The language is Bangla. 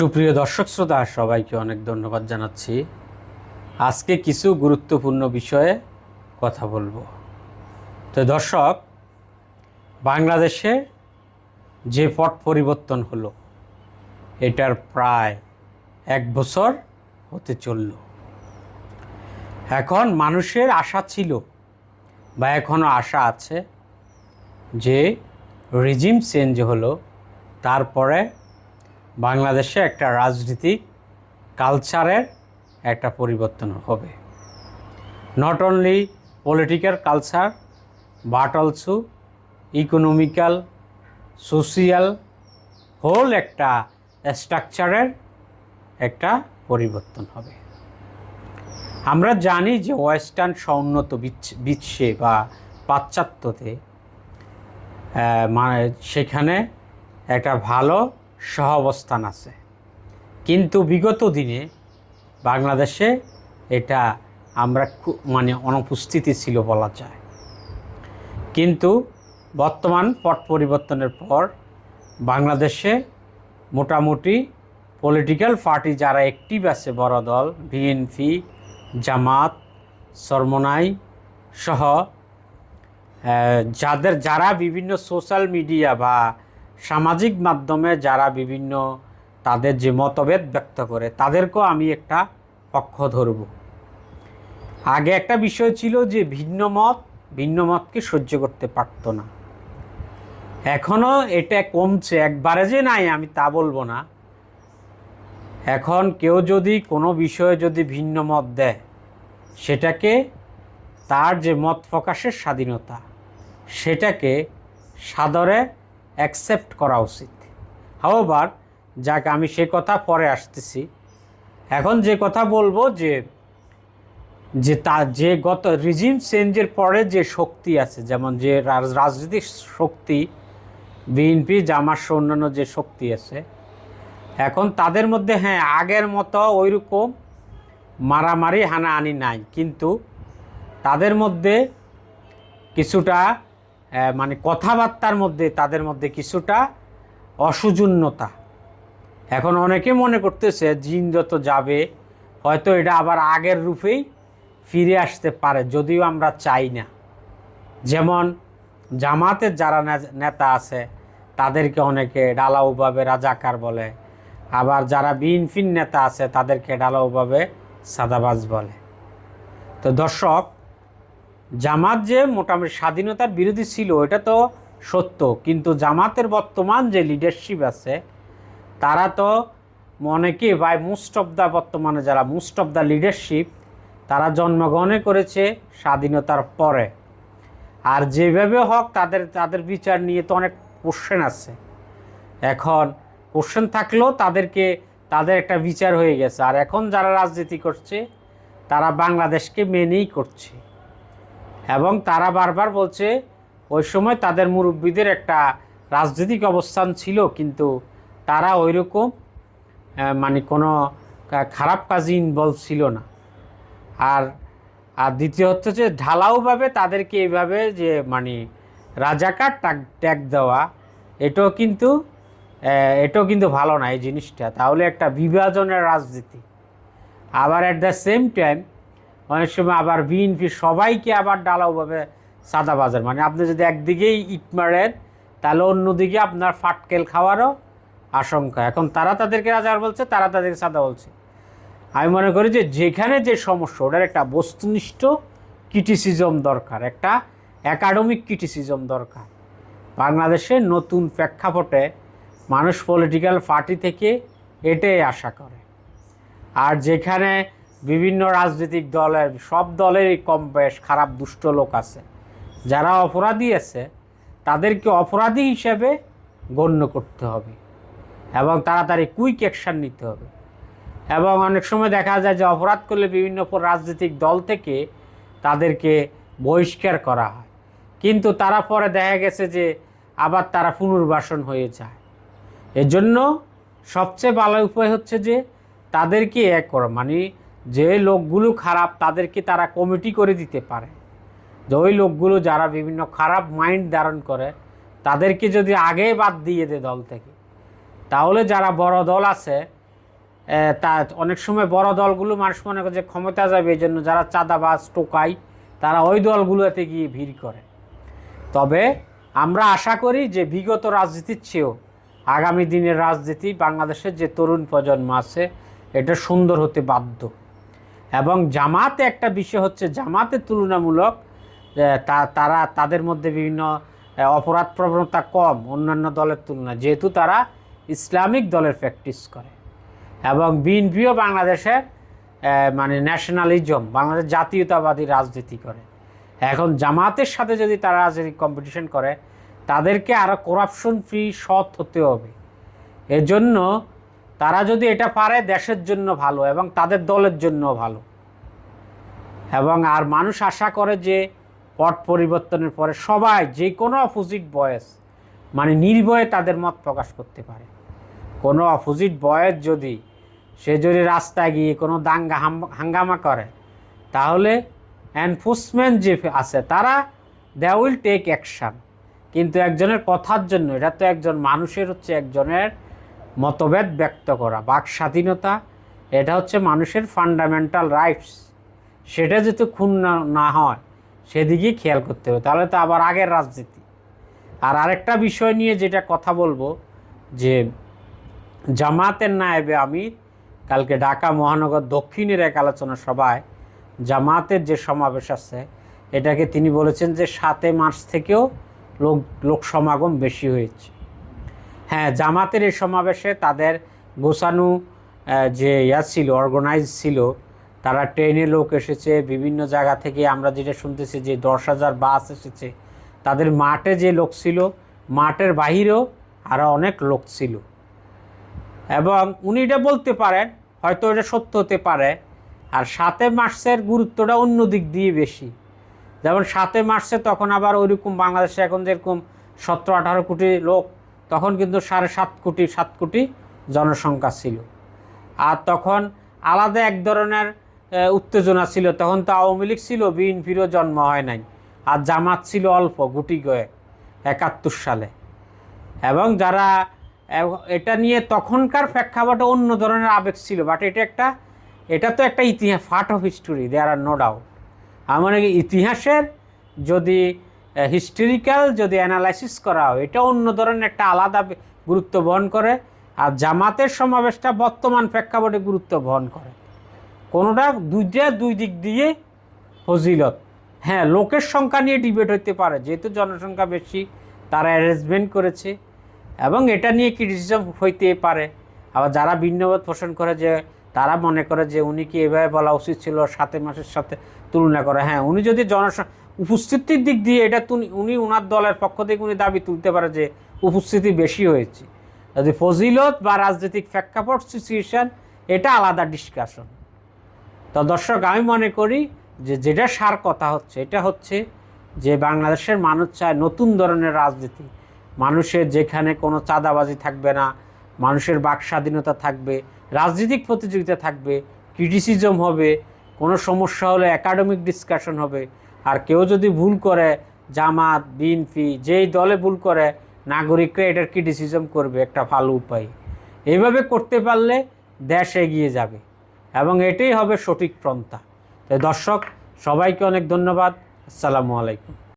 সুপ্রিয় দর্শক শ্রোতা, সবাইকে অনেক ধন্যবাদ জানাচ্ছি। আজকে কিছু গুরুত্বপূর্ণ বিষয়ে কথা বলব। তো দর্শক, বাংলাদেশে যে পট পরিবর্তন হলো, এটার প্রায় এক বছর হতে চলল। এখন মানুষের আশা ছিল বা এখনও আশা আছে যে রিজিম চেঞ্জ হলো, তারপরে বাংলাদেশে একটা রাজনীতিক কালচারের একটা পরিবর্তন হবে। Not only political culture but also economical social whole একটা স্ট্রাকচারের একটা পরিবর্তন হবে। আমরা জানি যে ওয়েস্টার্ন সমুন্নত বিচ- বিশ্বে বা পাশ্চাত্যতে মানে সেখানে একটা ভালো সহাবস্থান আছে। কিন্তু বিগত দিনে বাংলাদেশে এটা আমরা মানে অনুপস্থিতি ছিল বলা যায়। কিন্তু বর্তমান পট পরিবর্তনের পর বাংলাদেশে মোটামুটি পলিটিক্যাল পার্টি যারা অ্যাক্টিভ আছে বড় দল বিএনপি জামাত, সরমনাই সহ যাদের, যারা বিভিন্ন সোশ্যাল মিডিয়া বা সামাজিক মাধ্যমে যারা বিভিন্ন তাদের যে মতভেদ ব্যক্ত করে, তাদেরকেও আমি একটা পক্ষ ধরব। আগে একটা বিষয় ছিল যে ভিন্ন মত, ভিন্ন মতকে সহ্য করতে পারতো না। এখনও এটা কমছে, একবারে যে নাই আমি তা বলব না। এখন কেউ যদি কোনো বিষয়ে যদি ভিন্ন মত দেয়, সেটাকে তার যে মত প্রকাশের স্বাধীনতা, সেটাকে সাদরে অ্যাকসেপ্ট করা উচিত। হাওবার যাক, আমি সে কথা পরে আসতেছি। এখন যে কথা বলব যে যে তা, যে গত রিজিম চেঞ্জের পরে যে শক্তি আছে, যেমন যে রাজ- রাজনৈতিক শক্তি বিএনপি জামার সহ অন্যান্য যে শক্তি আছে, এখন তাদের মধ্যে হ্যাঁ আগের মতো ওইরকম মারামারি হানাহানি নাই। কিন্তু তাদের মধ্যে কিছুটা মানে কথাবার্তার মধ্যে, তাদের মধ্যে কিছুটা অসুজন্যতা। এখন অনেকে মনে করতেছে, জিন যত যাবে, হয়তো এটা আবার আগের রূপেই ফিরে আসতে পারে, যদিও আমরা চাই না। যেমন জামাতের যারা নেতা আছে, তাদেরকে অনেকে ডালাউভাবে রাজাকার বলে। আবার যারা বিএনপির নেতা আছে, তাদেরকে ডালাউভাবে সাদাবাজ বলে। তো দর্শক জামাত যে মোটামুটি স্বাধীনতার বিরোধী ছিল, এটা তো সত্য। কিন্তু জামাতের বর্তমান যে লিডারশিপ আছে, তারা তো অনেকে বা মোস্ট অফ দ্য বর্তমানে যারা মোস্ট অফ দ্য লিডারশিপ তারা জন্মগ্রহণে করেছে স্বাধীনতার পরে। আর যেভাবে হোক, তাদের তাদের বিচার নিয়ে তো অনেক কোশ্চেন আছে। এখন কোশ্চেন থাকলেও তাদেরকে, তাদের একটা বিচার হয়ে গেছে। আর এখন যারা রাজনীতি করছে, তারা বাংলাদেশকে মেনেই করছে। এবং তারা বারবার বলছে, ওই সময় তাদের মুরব্বীদের একটা রাজনৈতিক অবস্থান ছিল, কিন্তু তারা ওই রকম মানে কোনো খারাপ কাজে ইনভলভ ছিল না। আর আর দ্বিতীয় হচ্ছে যে, ঢালাওভাবে তাদেরকে এইভাবে যে মানে রাজাকার ট্যাগ ট্যাগ দেওয়া, এটাও কিন্তু এটাও কিন্তু ভালো না এই জিনিসটা। তাহলে একটা বিভাজনের রাজনীতি। আবার অ্যাট দ্য সেম টাইম অনেক সময় আবার বিএনপি সবাইকে আবার ডালাওভাবে সাদা বাজার। মানে আপনি যদি একদিকেই ইট মারেন, তাহলে অন্যদিকে আপনার ফাটকেল খাওয়ারও আশঙ্কা। এখন তারা তাদেরকে রাজার বলছে, তারা তাদেরকে সাদা বলছে। আমি মনে করি যে যেখানে যে সমস্যা, ওটার একটা বস্তুনিষ্ঠ ক্রিটিসিজম দরকার, একটা একাডেমিক ক্রিটিসিজম দরকার। বাংলাদেশে নতুন প্রেক্ষাপটে মানুষ পলিটিক্যাল পার্টি থেকে এটাই আশা করে। আর যেখানে বিভিন্ন রাজনৈতিক দলের, সব দলেরই কম বেশ খারাপ, দুষ্ট লোক আছে। যারা অপরাধী আছে, তাদেরকে অপরাধী হিসেবে গণ্য করতে হবে এবং তাড়াতাড়ি কুইক অ্যাকশান নিতে হবে। এবং অনেক সময় দেখা যায় যে অপরাধ করলে বিভিন্ন রাজনৈতিক দল থেকে তাদেরকে বহিষ্কার করা হয়। কিন্তু তারা পরে দেখা গেছে যে আবার তারা পুনর্বাসন হয়ে যায়। এজন্য সবচেয়ে ভালো উপায় হচ্ছে যে তাদেরকে এক করা মানে যে লোকগুলো খারাপ তাদেরকে তারা কমিটি করে দিতে পারে। যে ওই লোকগুলো যারা বিভিন্ন খারাপ মাইন্ড ধারণ করে, তাদেরকে যদি আগে বাদ দিয়ে দেয় দল থেকে, তাহলে যারা বড় দল আছে তা অনেক সময় বড় দলগুলো মানুষ মনে করে যে ক্ষমতা যাবে, এই জন্য যারা চাঁদাবাজ, টোকাই, তারা ওই দলগুলোতে গিয়ে ভিড় করে। তবে আমরা আশা করি যে বিগত রাজনীতির চেয়েও আগামী দিনের রাজনীতি বাংলাদেশের যে তরুণ প্রজন্ম আছে, এটা সুন্দর হতে বাধ্য। এবং জামাতে একটা বিষয় হচ্ছে, জামাতে তুলনামূলক তারা তাদের মধ্যে বিভিন্ন অপরাধ প্রবণতা কম অন্যান্য দলের তুলনায়, যেহেতু তারা ইসলামিক দলের প্র্যাকটিস করে। এবং বিএনপিও বাংলাদেশের মানে ন্যাশনালিজম বাংলাদেশ জাতীয়তাবাদী রাজনীতি করে। এখন জামাতের সাথে যদি তারা রাজনীতি কম্পিটিশন করে, তাদেরকে আরও করাপশন ফ্রি সৎ হতে হবে। এজন্য তারা যদি এটা পারে দেশের জন্য ভালো এবং তাদের দলের জন্য ভালো। এবং আর মানুষ আশা করে যে পট পরিবর্তনের পরে সবাই যে কোনো অপোজিট বয়েস মানে নির্ভয়ে তাদের মত প্রকাশ করতে পারে। কোনো অপোজিট বয়েস যদি সে যদি রাস্তায় গিয়ে কোনো দাঙ্গা হাঙ্গামা করে, তাহলে এনফোর্সমেন্ট যে আছে, তারা দে উইল টেক অ্যাকশান কিন্তু একজনের কথার জন্য, এটা তো একজন মানুষের হচ্ছে একজনের মতভেদ ব্যক্ত করা, বাক স্বাধীনতা, এটা হচ্ছে মানুষের ফান্ডামেন্টাল রাইটস সেটা যাতে খুন না না হয়, সেদিকেই খেয়াল করতে হবে। তাহলে তো আবার আগের রাজনীতি। আর আরেকটা বিষয় নিয়ে যেটা কথা বলব, যে জামাতের নায়েবে আমির কালকে ঢাকা মহানগর দক্ষিণের এক আলোচনা সভায় জামাতের যে সমাবেশ আছে, এটাকে তিনি বলেছেন যে সাতে মার্চ থেকেও লোক লোক সমাগম বেশি হয়েছে। হ্যাঁ জামাতের এই সমাবেশে তাদের গোছানো যে ইয়া ছিল অর্গানাইজ ছিল, তারা ট্রেনে লোক এসেছে, বিভিন্ন জায়গা থেকে আমরা যেটা শুনতেছি যে দশ হাজার বাস এসেছে, তাদের মাঠে যে লোক ছিল, মাঠের বাহিরেও আরও অনেক লোক ছিল। এবং উনি এটা বলতে পারেন, হয়তো এটা সত্য হতে পারে, আর সাতে মার্চের গুরুত্বটা অন্য দিক দিয়ে বেশি। যেমন সাতে মার্চে তখন আবার ওইরকম বাংলাদেশে এখন যেরকম সতেরো আঠারো কোটি লোক তখন কিন্তু সাড়ে সাত কোটি সাত কোটি জনসংখ্যা ছিল। আর তখন আলাদা এক ধরনের উত্তেজনা ছিল। তখন তো আওয়ামী লীগ ছিল, বিএনপিরও জন্ম হয় নাই। আর জামাত ছিল অল্প, গুটি গয়ে একাত্তর সালে। এবং যারা এটা নিয়ে তখনকার প্রেক্ষাপটে অন্য ধরনের আবেগ ছিল। বাট এটা একটা, এটা তো একটা ইতিহাস part of history there are no doubt আমার ইতিহাসের যদি হিস্টোরিক্যাল যদি অ্যানালাইসিস করা হয়, এটা অন্য ধরনের একটা আলাদা গুরুত্ব বহন করে, আর জামাতের সমাবেশটা বর্তমান প্রেক্ষাপটে গুরুত্ব বহন করে। কোনোটা দুইটা দুই দিক দিয়ে ফজিলত। হ্যাঁ লোকের সংখ্যা নিয়ে ডিবেট হইতে পারে, যেহেতু জনসংখ্যা বেশি, তারা অ্যারেঞ্জমেন্ট করেছে, এবং এটা নিয়ে ক্রিটিসিজম হইতে পারে। আবার যারা ভিন্নবোধ পোষণ করে যে, তারা মনে করে যে, উনি কি এভাবে বলা উচিত ছিল সাথে মাসের সাথে তুলনা করে। হ্যাঁ উনি যদি জনস উপস্থিতির দিক দিয়ে এটা উনি ওনার দলের পক্ষ থেকে উনি দাবি তুলতে পারে যে উপস্থিতি বেশি হয়েছে। যদি ফজিলত বা রাজনৈতিক প্রেক্ষাপট সিচুয়েশন এটা আলাদা ডিসকাশন তো দর্শক, আমি মনে করি যে যেটা সার কথা হচ্ছে, এটা হচ্ছে যে বাংলাদেশের মানুষ চায় নতুন ধরনের রাজনীতি। মানুষের যেখানে কোনো চাঁদাবাজি থাকবে না, মানুষের বাক স্বাধীনতা থাকবে, রাজনৈতিক প্রতিযোগিতা থাকবে ক্রিটিসিজম হবে, কোনো সমস্যা হলে একাডেমিক ডিসকাশন হবে আর কেউ যদি ভুল করে, জামাত বিএনপি যেই দলে ভুল করে, নাগরিকরা এটার ক্রিটিসিজম করবে, একটা ভালো উপায়। এইভাবে করতে পারলে দেশ এগিয়ে যাবে এবং এটাই হবে সঠিক প্রন্থা তাই দর্শক, সবাইকে অনেক ধন্যবাদ। আসসালামু আলাইকুম।